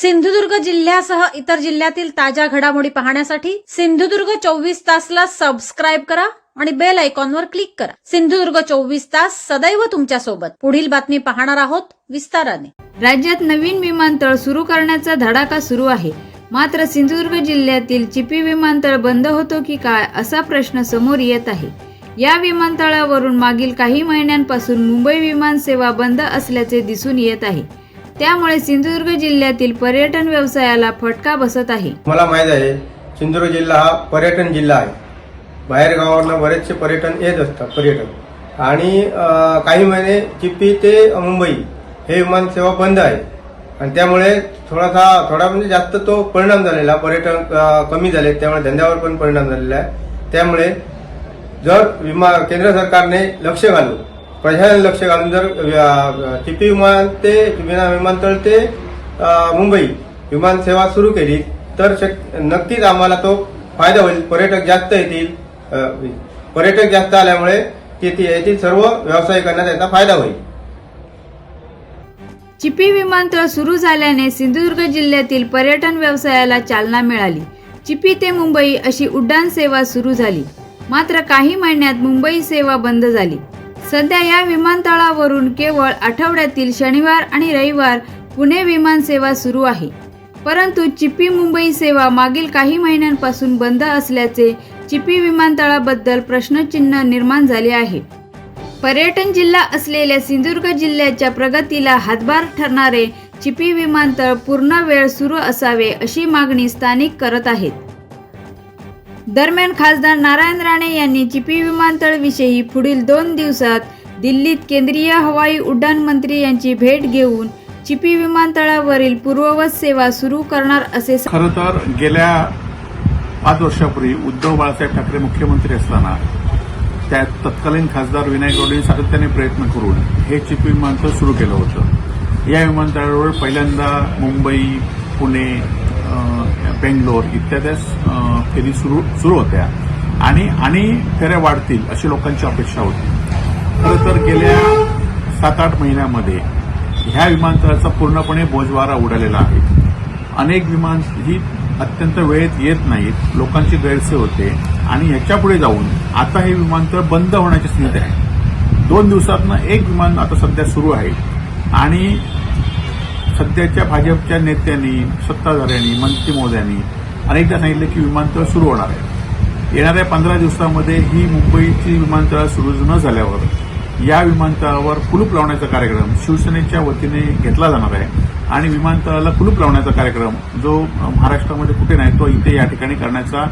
सिंधुदुर्ग जिल्ह्यासह इतर जिल्ह्यातील ताज्या घडामोडी पाहण्यासाठी सिंधुदुर्ग चोवीस तासला सबस्क्राईब करा आणि बेल आयकॉनवर क्लिक करा. सिंधुदुर्ग चोवीस तास सदैव तुमच्यासोबत. पुढील बातमी पाहणार आहोत विस्ताराने. राज्यात नवीन विमानतळ सुरू करण्याचा धडाका सुरू आहे. मात्र सिंधुदुर्ग जिल्ह्यातील चिपी विमानतळ बंद होतो की काय असा प्रश्न समोर येत आहे. या विमानतळावरून मागील काही महिन्यांपासून मुंबई विमान सेवा बंद असल्याचे दिसून येत आहे. त्यामुळे सिंधुदुर्ग जिल्ह्यातील पर्यटन व्यवसायाला फटका बसत आहे. मला माहीत आहे सिंधुदुर्ग जिल्हा हा पर्यटन जिल्हा आहे. बाहेर गावावरनं बरेचसे पर्यटन येत असतात पर्यटन आणि काही महिने चिप्पी ते मुंबई हे विमान सेवा बंद आहे. आणि त्यामुळे थोडासा थोडा म्हणजे जास्त तो परिणाम झालेला पर्यटन कमी झाले त्यामुळे धंद्यावर पण परिणाम झालेला आहे. त्यामुळे जर विमा केंद्र सरकारने लक्ष घालून प्रशासन लक्ष घालून जर चिपी विमान ते विना विमानतळ ते मुंबई विमान सेवा सुरू केली तर शक नक्कीच आम्हाला तो फायदा होईल. पर्यटक जास्त येतील पर्यटक जास्त आल्यामुळे तिथे येथील सर्व व्यावसायिकांना त्याचा फायदा होईल. चिपी विमानतळ सुरू झाल्याने सिंधुदुर्ग जिल्ह्यातील पर्यटन व्यवसायाला चालना मिळाली. चिपी ते मुंबई अशी उड्डाण सेवा सुरू झाली. मात्र काही महिन्यात मुंबई सेवा बंद झाली. सध्या या विमानतळावरून केवळ आठवड्यातील शनिवार आणि रविवार पुणे विमान सेवा सुरू आहे. परंतु चिपी मुंबई सेवा मागील काही महिन्यांपासून बंद असल्याचे चिपी विमानतळाबद्दल प्रश्नचिन्ह निर्माण झाले आहे. पर्यटन जिल्हा असलेल्या सिंधुदुर्ग जिल्ह्याच्या प्रगतीला हातभार ठरणारे चिपी विमानतळ पूर्ण वेळ सुरू असावे अशी मागणी स्थानिक करत आहेत. दरम्यान खासदार नारायण राणे यांनी चिपी विमानतळविषयी पुढील दोन दिवसात दिल्लीत केंद्रीय हवाई उड्डाण मंत्री यांची भेट घेऊन चिपी विमानतळावरील पूर्ववत सेवा सुरू करणार असे खरं तर गेल्या पाच वर्षापूर्वी उद्धव बाळासाहेब ठाकरे मुख्यमंत्री असताना त्या तत्कालीन खासदार विनायक गौडे सातत्याने प्रयत्न करून हे चिपी विमानतळ सुरू केलं होतं. या विमानतळावर पहिल्यांदा मुंबई पुणे बेंगलोर इत्यादी फेरी सुरू सुरू होत्या. आणि आणि फेऱ्या वाढतील अशी लोकांची अपेक्षा होती. खरं तर गेल्या सात आठ महिन्यामध्ये ह्या विमानतळाचा पूर्णपणे बोजवारा उडालेला आहे. अनेक विमान ही अत्यंत वेळेत येत नाहीत लोकांची गैरसोय होते आणि ह्याच्यापुढे जाऊन आता हे विमानतळ बंद होण्याची स्थिती आहे. दोन दिवसातनं एक विमान आता सध्या सुरू आहे. आणि सध्याच्या भाजपच्या नेत्यांनी सत्ताधाऱ्यांनी मंत्री महोदयांनी अनेकदा सांगितलं की विमानतळ सुरू होणार आहे. येणाऱ्या पंधरा दिवसामध्ये ही मुंबईची विमानतळ सुरू न झाल्यावर या विमानतळावर कुलूप लावण्याचा कार्यक्रम शिवसेनेच्या वतीने घेतला जाणार आहे. आणि विमानतळाला कुलूप लावण्याचा कार्यक्रम जो महाराष्ट्रामध्ये कुठे नाही तो इथे या ठिकाणी करण्याचा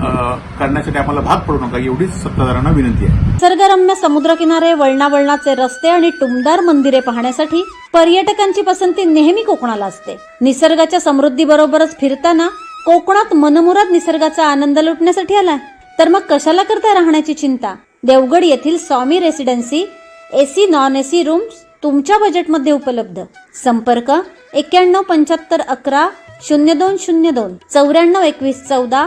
करण्यासाठी आम्हाला भाग पडू नका. एवढीच सत्ताधाऱ्यांना विनंती आहे. निसर्गरम्य समुद्रकिनारे वळणावळणाचे रस्ते आणि टुमदार मंदिरे पाहण्यासाठी पर्यटकांची पसंती नेहमी कोकणाला असते. निसर्गाच्या समृद्धीबरोबरच फिरताना कोकणात मनमुराद निसर्गाचा आनंद लुटण्यासाठी आलाय. तर मग कशाला करता राहण्याची चिंता? देवगड येथील Swami Residency AC non AC rooms तुमच्या बजेटमध्ये उपलब्ध. संपर्क एक्क्याण्णव पंच्याहत्तर अकरा शून्य दोन शून्य दोन चौऱ्याण्णव एकवीस चौदा